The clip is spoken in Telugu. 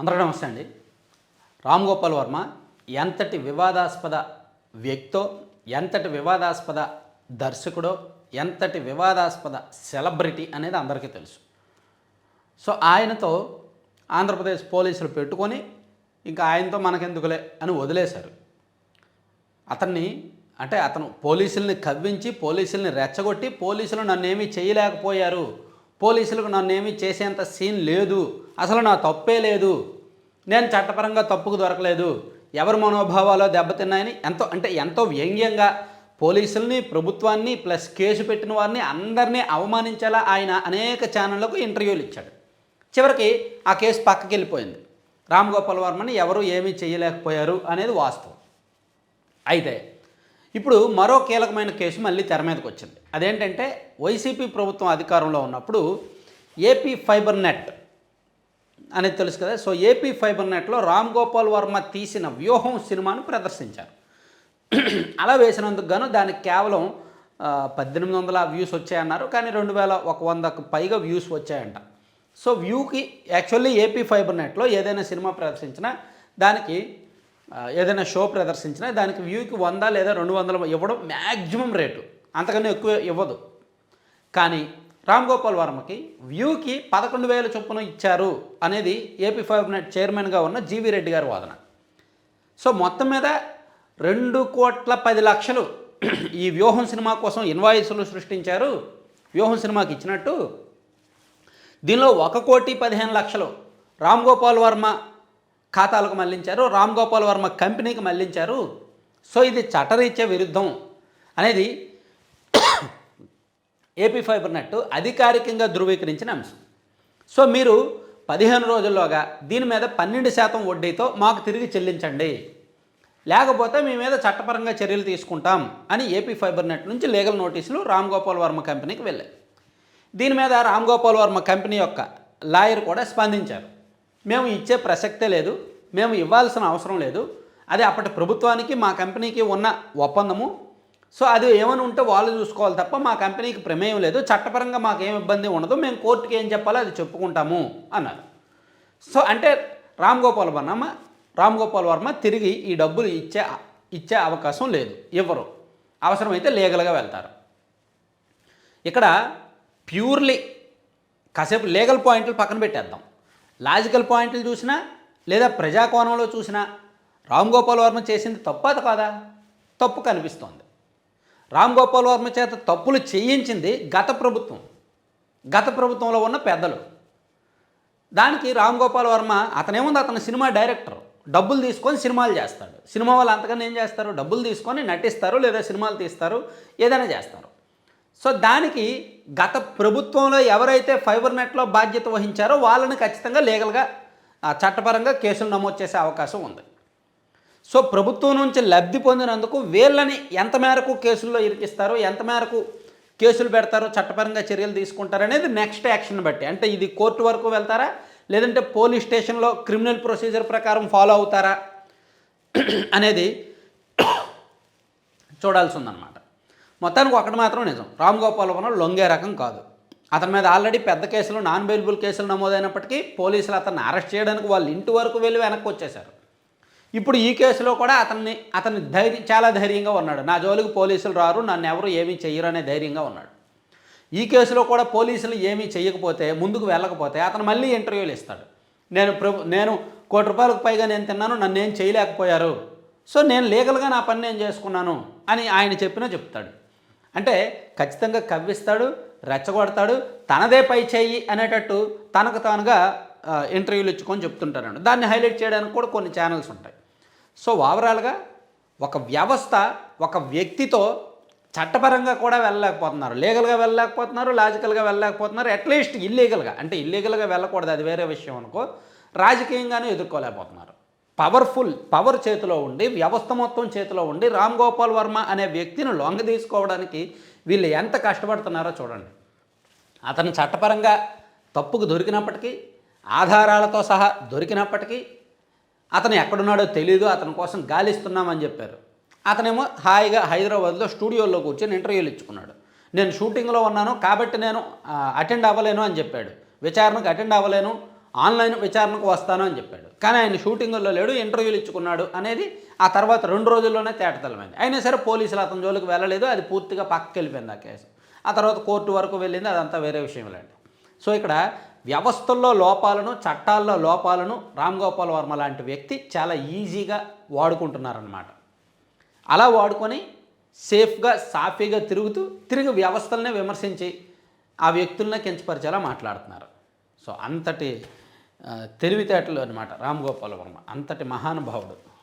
అందరూ నమస్తే అండి. రామ్ గోపాల్ వర్మ ఎంతటి వివాదాస్పద వ్యక్తో ఎంతటి వివాదాస్పద దర్శకుడో ఎంతటి వివాదాస్పద సెలబ్రిటీ అనేది అందరికీ తెలుసు. సో ఆయనతో ఆంధ్రప్రదేశ్ పోలీసులు పెట్టుకొని ఇంకా ఆయనతో మనకెందుకులే అని వదిలేశారు. అతన్ని అంటే అతను పోలీసుల్ని కవ్వించి పోలీసుల్ని రెచ్చగొట్టి పోలీసులు నన్నేమీ చేయలేకపోయారు పోలీసులకు నన్నేమీ చేసేంత సీన్ లేదు. అసలు నా తప్పే లేదు. నేను చట్టపరంగా తప్పుకు దొరకలేదు. ఎవరి మనోభావాలో దెబ్బతిన్నాయని ఎంతో అంటే ఎంతో వ్యంగ్యంగా పోలీసుల్ని ప్రభుత్వాన్ని ప్లస్ కేసు పెట్టిన వారిని అందరినీ అవమానించేలా ఆయన అనేక ఛానళ్ళకు ఇంటర్వ్యూలు ఇచ్చాడు. చివరికి ఆ కేసు పక్కకి వెళ్ళిపోయింది రామ్ గోపాల్ వర్మని ఎవరు ఏమీ చేయలేకపోయారు అనేది వాస్తవం. అయితే ఇప్పుడు మరో కీలకమైన కేసు మళ్ళీ తెర మీదకి వచ్చింది. అదేంటంటే వైసీపీ ప్రభుత్వం అధికారంలో ఉన్నప్పుడు ఏపీ ఫైబర్ నెట్ అనేది తెలుసు కదా. సో ఏపీ ఫైబర్ నెట్లో రామ్ గోపాల్ వర్మ తీసిన వ్యూహం సినిమాను ప్రదర్శించారు. అలా వేసినందుకు గాను దానికి కేవలం పద్దెనిమిది వందల వ్యూస్ వచ్చాయన్నారు. కానీ రెండు వేల ఒక వందకు పైగా వ్యూస్ వచ్చాయంట. సో వ్యూకి యాక్చువల్లీ ఏపీ ఫైబర్ నెట్లో ఏదైనా సినిమా ప్రదర్శించినా దానికి ఏదైనా షో ప్రదర్శించినా దానికి వ్యూకి వంద లేదా రెండు వందలు ఇవ్వడం మ్యాక్సిమం రేటు. అంతకన్నా ఎక్కువ ఇవ్వదు. కానీ రామ్ గోపాల్ వర్మకి వ్యూకి పదకొండు వేల చొప్పున ఇచ్చారు అనేది ఏపీ ఫైవ్ నెట్ చైర్మన్గా ఉన్న జీవీ రెడ్డి గారి వాదన. సో మొత్తం మీద రెండు కోట్ల పది లక్షలు ఈ వ్యూహం సినిమా కోసం ఇన్వాయిస్లు సృష్టించారు. వ్యూహం సినిమాకి ఇచ్చినట్టు. దీనిలో ఒక కోటి పదిహేను లక్షలు రామ్ గోపాల్ వర్మ ఖాతాలకు మళ్ళించారు రామ్ గోపాల్ వర్మ కంపెనీకి మళ్ళించారు. సో ఇది చట్టరీత్యా విరుద్ధం అనేది ఏపీ ఫైబర్ నెట్ అధికారికంగా ధృవీకరించిన అంశం. సో మీరు పదిహేను రోజుల్లోగా దీని మీద పన్నెండు శాతం వడ్డీతో మాకు తిరిగి చెల్లించండి. లేకపోతే మీ మీద చట్టపరంగా చర్యలు తీసుకుంటాం అని ఏపీ ఫైబర్ నెట్ నుంచి లీగల్ నోటీసులు రామ్ గోపాల్ వర్మ కంపెనీకి వెళ్ళాయి. దీని మీద రామ్ గోపాల్ వర్మ కంపెనీ యొక్క లాయర్ కూడా స్పందించారు. మేము ఇచ్చే ప్రసక్తే లేదు మేము ఇవ్వాల్సిన అవసరం లేదు. అది అప్పటి ప్రభుత్వానికి మా కంపెనీకి ఉన్న ఒప్పందము. సో అది ఏమని ఉంటే వాళ్ళు చూసుకోవాలి తప్ప మా కంపెనీకి ప్రమేయం లేదు. చట్టపరంగా మాకు ఏం ఇబ్బంది ఉండదు. మేము కోర్టుకి ఏం చెప్పాలో అది చెప్పుకుంటాము అన్నారు. సో అంటే రామ్ గోపాల్ వర్మ రామ్ గోపాల్ వర్మ తిరిగి ఈ డబ్బులు ఇచ్చే ఇచ్చే అవకాశం లేదు. ఇవ్వరు అవసరమైతే లీగల్గా వెళ్తారు. ఇక్కడ ప్యూర్లీ కాసేపు లీగల్ పాయింట్లు పక్కన పెట్టేద్దాం. లాజికల్ పాయింట్లు చూసినా లేదా ప్రజాకోణంలో చూసినా రామ్ గోపాల్ వర్మ చేసింది తప్పదు కాదా? తప్పు కనిపిస్తోంది. రామ్ గోపాల్ వర్మ చేత తప్పులు చేయించింది గత ప్రభుత్వం. గత ప్రభుత్వంలో ఉన్న పెద్దలు. దానికి రామ్ గోపాల్ వర్మ అతనేముంది? అతను సినిమా డైరెక్టర్. డబ్బులు తీసుకొని సినిమాలు చేస్తాడు. సినిమా వాళ్ళు అంతకన్నా ఏం చేస్తారు? డబ్బులు తీసుకొని నటిస్తారు లేదా సినిమాలు తీస్తారు ఏదైనా చేస్తారు. సో దానికి గత ప్రభుత్వంలో ఎవరైతే ఫైబర్ నెట్లో బాధ్యత వహించారో వాళ్ళని ఖచ్చితంగా లీగల్గా ఆ, చట్టపరంగా కేసులు నమోదు చేసే అవకాశం ఉంది. సో ప్రభుత్వం నుంచి లబ్ధి పొందినందుకు వీళ్ళని ఎంత మేరకు కేసుల్లో ఇరికిస్తారో ఎంత మేరకు కేసులు పెడతారో చట్టపరంగా చర్యలు తీసుకుంటారనేది నెక్స్ట్ యాక్షన్ బట్టి. అంటే ఇది కోర్టు వరకు వెళ్తారా? లేదంటే పోలీస్ స్టేషన్లో క్రిమినల్ ప్రొసీజర్ ప్రకారం ఫాలో అవుతారా? అనేది చూడాల్సి ఉందన్నమాట. మొత్తానికి ఒకటి మాత్రం నిజం. రామ్ గోపాల్ వర్మ లొంగే రకం కాదు. అతని మీద ఆల్రెడీ పెద్ద కేసులు నాన్ బెయిలబుల్ కేసులు నమోదైనప్పటికీ పోలీసులు అతన్ని అరెస్ట్ చేయడానికి వాళ్ళ ఇంటి వరకు వెళ్ళి వెనక్కి వచ్చేశారు. ఇప్పుడు ఈ కేసులో కూడా అతన్ని అతని ధైర్యం చాలా ధైర్యంగా ఉన్నాడు. నా జోలికి పోలీసులు రారు నన్ను ఎవరు ఏమీ చెయ్యరు అనే ధైర్యంగా ఉన్నాడు. ఈ కేసులో కూడా పోలీసులు ఏమీ చేయకపోతే ముందుకు వెళ్ళకపోతే అతను మళ్ళీ ఇంటర్వ్యూలు ఇస్తాడు. నేను ప్రభు నేను కోటి రూపాయలకు పైగా నేను తిన్నాను నన్ను ఏం చేయలేకపోయారు. సో నేను లీగల్గా నా పని నేను చేసుకున్నాను? అని ఆయన చెప్పినా చెప్తాడు. అంటే ఖచ్చితంగా కవ్విస్తాడు రెచ్చగొడతాడు తనదే పై చేయి అనేటట్టు తనకు తానుగా ఇంటర్వ్యూలు ఇచ్చుకొని చెప్తుంటారండి. దాన్ని హైలైట్ చేయడానికి కూడా కొన్ని ఛానల్స్ ఉంటాయి. సో ఓవరాల్గా ఒక వ్యవస్థ ఒక వ్యక్తితో చట్టపరంగా కూడా వెళ్ళలేకపోతున్నారు. లీగల్గా వెళ్ళలేకపోతున్నారు లాజికల్గా వెళ్ళలేకపోతున్నారు అట్లీస్ట్ ఇల్లీగల్గా అంటే ఇల్లీగల్గా వెళ్ళకూడదు అది వేరే విషయం అనుకో. రాజకీయంగానే ఎదుర్కోలేకపోతున్నారు. పవర్ఫుల్ పవర్ చేతిలో ఉండి వ్యవస్థ మొత్తం చేతిలో ఉండి రామ్ గోపాల్ వర్మ అనే వ్యక్తిని లొంగ తీసుకోవడానికి వీళ్ళు ఎంత కష్టపడుతున్నారో చూడండి. అతను చట్టపరంగా తప్పుకు దొరికినప్పటికీ ఆధారాలతో సహా దొరికినప్పటికీ అతను ఎక్కడున్నాడో తెలియదు అతని కోసం గాలిస్తున్నామని చెప్పారు. అతనేమో హాయిగా హైదరాబాద్లో స్టూడియోలో కూర్చొని ఇంటర్వ్యూలు ఇచ్చుకున్నాడు. నేను షూటింగ్లో ఉన్నాను కాబట్టి నేను అటెండ్ అవ్వలేను అని చెప్పాడు. విచారణకు అటెండ్ అవ్వలేను ఆన్లైన్ విచారణకు వస్తాను అని చెప్పాడు. కానీ ఆయన షూటింగుల్లో లేడు ఇంటర్వ్యూలు ఇచ్చుకున్నాడు అనేది ఆ తర్వాత రెండు రోజుల్లోనే తేటతలమైంది. అయినా సరే పోలీసులు అతని జోలికి వెళ్ళలేదు అది పూర్తిగా పక్కకి వెళ్ళిపోయింది ఆ కేసు. ఆ తర్వాత కోర్టు వరకు వెళ్ళింది అదంతా వేరే విషయం లేండి. సో ఇక్కడ వ్యవస్థల్లో లోపాలను చట్టాల్లో లోపాలను రామ్ గోపాల్ వర్మ లాంటి వ్యక్తి చాలా ఈజీగా వాడుకుంటున్నారన్నమాట. అలా వాడుకొని సేఫ్గా సాఫీగా తిరుగుతూ తిరిగి వ్యవస్థలనే విమర్శించి ఆ వ్యక్తులనే కించపరిచేలా మాట్లాడుతున్నారు. సో అంతటి తెలివితేటలు అనమాట రామ్ గోపాల్ వర్మ. అంతటి మహానుభావుడు.